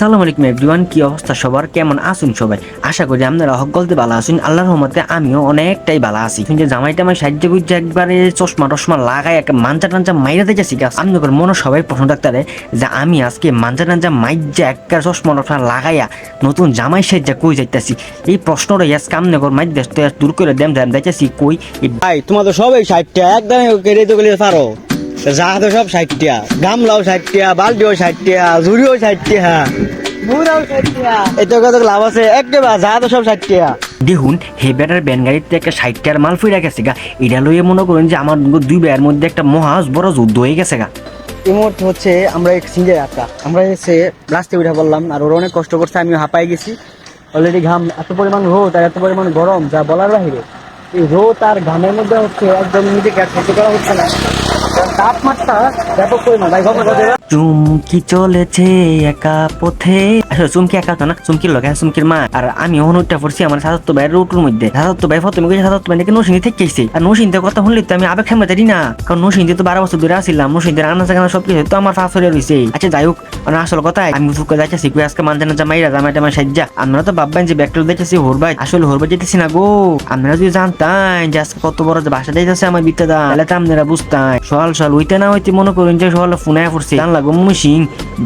সালাম আলাইকুম এভরিওয়ান, কি অবস্থা সবার? কেমন আছেন সবাই? আশা করি আপনারা হকলতে ভালো আছেন। আল্লাহর রহমতে আমিও অনেকটাই ভালো আছি। কিন্তু জামাইটা আমার সাহায্য করছে একবারে চশমা টশমা লাগাই এক মাঞ্জা টাঞ্জা মাইরা দিয়ে যাচ্ছি গাছ যখন মনে সবাই প্রশ্ন ডাক্তারে যে আমি আজকে মাঞ্জা টাঞ্জা মাইজা একটা চশমা টশমা লাগাইয়া নতুন জামাই সাহায্য কই যাইতাছি? এই প্রশ্নটা আজকে আমি করে মাইজ ব্যস্ত দূর করে দেম দেম যাইতাছি কই? ভাই, তোমাদের সবাই ষাটটা একদম কেটে তো গেলে পারো। যা তো সব ষাটটা গামলাও ষাটটা বালতিও ষাটটা ঝুড়িও ষাটটা বুড়াও ষাটটা এত কত লাভ আছে একেবারে যা তো সব ষাটটা দেখুন হে বেটার ব্যান গাড়িতে একটা ষাটটার মাল ফিরে গেছে গা। এটা লইয়ে মনে করেন যে আমার দুই বেয়ার মধ্যে একটা মহা বড় যুদ্ধ হয়ে গেছে গা। এই মুহূর্তে হচ্ছে আমরা এক সিঙ্গে যাত্রা। আমরা এসে রাস্তায় উঠে বললাম আর ওরা অনেক কষ্ট করছে আমি হাঁপাই গেছি। অলরেডি ঘাম এত পরিমাণ রোদ আর এত পরিমাণ গরম যা বলার বাহিরে। এই রোদ আর ঘামের মধ্যে হচ্ছে একদম নিজেকে আর সহ্য করা হচ্ছে না। চুমকি চলেছে একা পথে। আসলে চুমকি একা তো না, চুমকির চুমকির মা। আর আমি অনুরটা পড়ছি আমার রুটুর মধ্যে। ভাই গেছে ভাই থেকে আর কথা শুনলে তো আমি আবেগ সামনে না। কারণ তো বারো বছর ধরে আসছিলাম জানা তো আমার রয়েছে। আচ্ছা যাই হোক মানে আসল কথা, আমি ফুকে যাচ্ছি কই আজকে মানতে না জামাইরা জামাই টামাই সাজ্জা আপনারা তো ভাববেন যে ব্যাকটেল দেখেছি হোরবাই আসলে হোরবাই যেতেছি না গো। আপনারা যদি জানতাম যে আজকে কত বড় যে বাসা যাইতেছে আমার বিত্তে দা, তাহলে তো আপনারা বুঝতাম। সকাল সাল হইতে না হইতে মনে করুন যে সকালে ফোনে পড়ছে। জান লাগো মমি সিং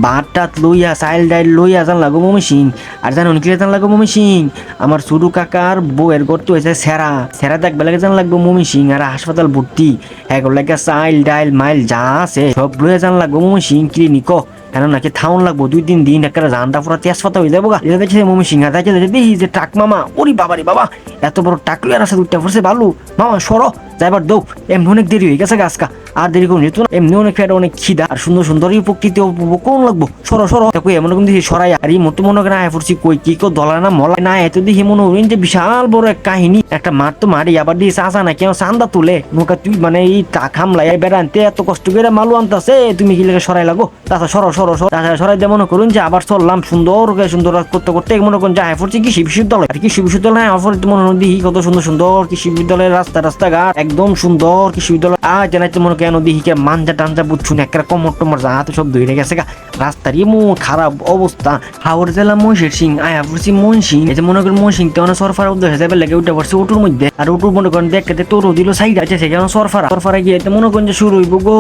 ভাত টাত লইয়া, চাইল ডাইল লইয়া জান লাগো মমি সিং আর জানো কি জান লাগবো মমি সিং? আমার সুরু কাকার বউয়ের গর্ত হয়েছে সেরা। সেরা দেখবে লাগে জান লাগবো মমি সিং আর হাসপাতাল ভর্তি। হ্যাঁ লাগে চাইল ডাইল মাইল যা আছে সব লইয়া জান লাগবো মমি সিং ক্লিনিক কেন নাকি থাউন লাগবো দুই তিন দিন একটা জানটা পুরো তেজপাতা হয়ে যাব এটা দেখছে মমি সিংহা দেখে দেখি যে টাক মামা, ওরি বাবারি বাবা, এত বড় টাক লইয়া রাস্তা দুইটা পড়ছে বালু। মামা, সরো যাইবার দৌ এমনি অনেক দেরি হয়ে গেছে গাছকা আর দেরি করুন যেত এমনি অনেক ফেট অনেক খিদা। আর সুন্দর সুন্দর এই প্রকৃতি উপভোগ লাগবো। সরো সরো। দেখো এমন রকম দেখি সরাই আর এই মতো মনে করে আয় পড়ছি কই কি কো দলা না মলা না এত দেখি মনে হইন যে বিশাল বড় এক কাহিনী। একটা মার তো মারি, আবার দিয়ে চাষা না কেউ চান্দা তুলে। নৌকা তুই মানে এই টাক হামলাই বেড়ানতে এত কষ্ট করে মালু আনতাছে, তুমি কি লেগে সরাই লাগো? তাছা সরো সরো সরো। তাছাড়া সরাই দিয়ে মনে করুন যে আবার চললাম সুন্দর করে, সুন্দর করতে করতে মনে করুন যে আয় পড়ছি কৃষি বিশ্ববিদ্যালয়, আর কৃষি বিশ্ববিদ্যালয় আমার পরে তো মনে দেখি কত সুন্দর সুন্দর কৃষি বিদ্যালয়ের রাস্তা, রাস্তাঘাট, একদম সুন্দর কৃষি বিদ্যালয় আর জানাইতে মনে কেন দেখি কে মাঞ্জা টাঞ্জা বুঝছুন একটা কমর টমর যা হাতে সব ধরে গেছে গা। রাস্তার এমন খারাপ অবস্থা। হাওড় জেলা মহিষের সিং আয়া পড়ছি মন এই যে মনে করেন মন সিং তো অনেক সরফার উদ্দেশ্যে যাবে লাগে উঠে পড়ছে ওটুর মধ্যে আর ওটুর মনে করেন দেখতে তোর দিল সাইড আছে সেখানে সরফারা সরফারা গিয়ে মনে করেন যে শুরু হইব গো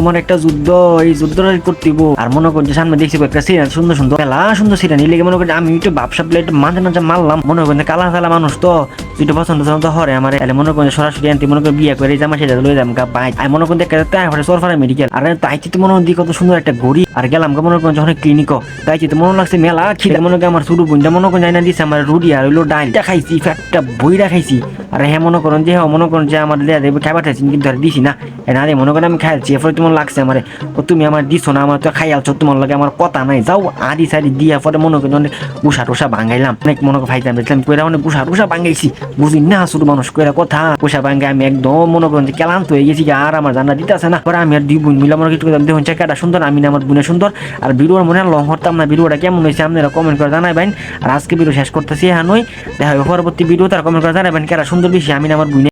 আমার একটা যুদ্ধ এই যুদ্ধটা করতেইব আর মনে করেন যে সামনে দেখছি একটা সিরিয়াল সুন্দর সুন্দর মেলা সুন্দর সিরিয়াল লেগে মনে করেন আমি একটু বাপসা প্লেট মাঝে মাঝে মারলাম মনে করেন কালা কালা মানুষ তো যেটা পছন্দ পছন্দ হরে আমার তাহলে মনে করেন সরাসরি আনতে মনে করেন বিয়ে করে জামা সেটা লয়ে যাম গা বাই আমি মনে করেন দেখে তাই পরে সরফারা মেডিকেল আর তাই তো মনে হয় কত সুন্দর একটা ঘড়ি আর গেলাম মনে করেন যখন ক্লিনিকও তাই তো মনে লাগছে মেলা খিদে মনে করেন আমার ছোট বোনটা মনে করেন না দিছে, আমার রুডি আর হইল ডাইল খাইছি ফ্যাটটা বইরা খাইছি। আর হ্যাঁ মনে করেন যে হ্যাঁ মনে করেন যে, আমার দেয়া দেবে খাবার খাইছি কিন্তু আর দিছি না। না রে মনে করেন আমি খাইছি এরপরে তোমার লাগছে আমার। ও তুমি আমার দিছো না, আমার তো খাই আলছো তোমার লাগে আমার কথা নাই। যাও আদি সারি দিয়ে পরে মনে করেন অনেক গুসা টুসা ভাঙাইলাম অনেক মনে করে ফাইতাম দেখলাম কইরা অনেক গুসা টুসা ভাঙাইছি বুঝি না শুধু মানুষ, কইরা কথা। গুসা ভাঙে আমি একদম মনে করেন যে ক্লান্ত হয়ে গেছি আর আমার জানা দিতে আছে না। পরে আমি আর দুই বোন মিলে মনে কিছু দেখুন চাকাটা সুন্দর, আমি না, আমার বোনের সুন্দর। আর ভিডিওর মনে লং হরতাম না, ভিডিওটা কেমন হয়েছে আপনারা কমেন্ট করে জানাবেন। আর আজকে ভিডিও শেষ করতেছি হ্যাঁ নই দেখা পরবর্তী ভিডিও তার কমেন্ট করে জানাবেন কেরা সুন্দর বেশি আমি আমার বোনের